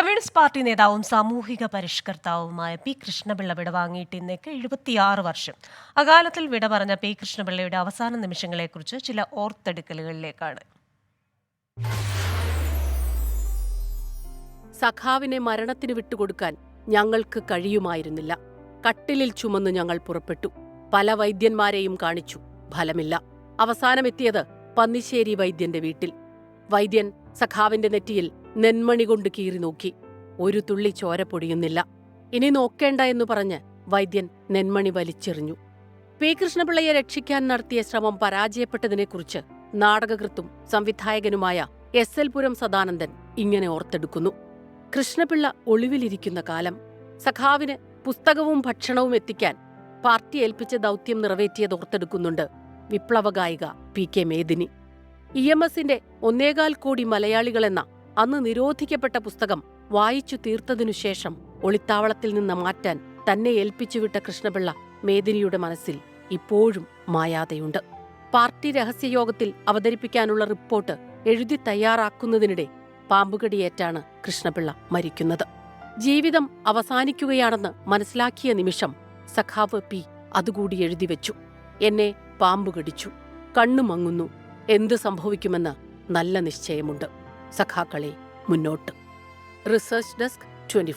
Communist party നേതാവും സാമൂഹിക പരിഷ്കർത്താവുമായ P Krishnapillai വിട വാങ്ങിയിട്ട് ഇന്നേക്ക് എഴുപത്തിയാറ് വർഷം. അകാലത്തിൽ വിട പറഞ്ഞ പി കൃഷ്ണപിള്ളയുടെ അവസാന നിമിഷങ്ങളെക്കുറിച്ച് ചില ഓർത്തെടുക്കലുകളിലേക്കാണ്. സഖാവിനെ മരണത്തിന് വിട്ടുകൊടുക്കാൻ ഞങ്ങൾക്ക് കഴിയുമായിരുന്നില്ല. കട്ടിലിൽ ചുമന്ന് ഞങ്ങൾ പുറപ്പെട്ടു. പല വൈദ്യന്മാരെയും കാണിച്ചു. ഫലമില്ല. അവസാനമെത്തിയത് പന്നിശ്ശേരി വൈദ്യന്റെ വീട്ടിൽ. വൈദ്യൻ സഖാവിന്റെ നെറ്റിയിൽ നെന്മണി കൊണ്ട് കീറി നോക്കി. ഒരു തുള്ളി ചോര പൊടിയുന്നില്ല. ഇനി നോക്കേണ്ട എന്ന് പറഞ്ഞ് വൈദ്യൻ നെന്മണി വലിച്ചെറിഞ്ഞു. പി കൃഷ്ണപിള്ളയെ രക്ഷിക്കാൻ നടത്തിയ ശ്രമം പരാജയപ്പെട്ടതിനെക്കുറിച്ച് നാടകകൃത്തും സംവിധായകനുമായ എസ് എൽ പുരം സദാനന്ദൻ ഇങ്ങനെ ഓർത്തെടുക്കുന്നു. കൃഷ്ണപിള്ള ഒളിവിലിരിക്കുന്ന കാലം സഖാവിന് പുസ്തകവും ഭക്ഷണവും എത്തിക്കാൻ പാർട്ടി ഏൽപ്പിച്ച ദൗത്യം നിറവേറ്റിയത് ഓർത്തെടുക്കുന്നുണ്ട് വിപ്ലവഗായിക P K Medini. E M എസിന്റെ ഒന്നേകാൽ കോടി മലയാളികളെന്ന അന്ന് നിരോധിക്കപ്പെട്ട പുസ്തകം വായിച്ചു തീർത്തതിനുശേഷം ഒളിത്താവളത്തിൽ നിന്ന് മാറ്റാൻ തന്നെ ഏൽപ്പിച്ചുവിട്ട കൃഷ്ണപിള്ള മേദിനിയുടെ മനസ്സിൽ ഇപ്പോഴും മായാതെയുണ്ട്. പാർട്ടി രഹസ്യയോഗത്തിൽ അവതരിപ്പിക്കാനുള്ള റിപ്പോർട്ട് എഴുതി തയ്യാറാക്കുന്നതിനിടെ പാമ്പുകടിയേറ്റാണ് കൃഷ്ണപിള്ള മരിക്കുന്നത്. ജീവിതം അവസാനിക്കുകയാണെന്ന് മനസ്സിലാക്കിയ നിമിഷം സഖാവ് പി അതുകൂടി എഴുതിവെച്ചു എന്നെ പാമ്പുകടിച്ചു. കണ്ണു മങ്ങുന്നു എന്തു സംഭവിക്കുമെന്ന് നല്ല നിശ്ചയമുണ്ട്. സഖാക്കളെ മുന്നോട്ട്. Research desk twenty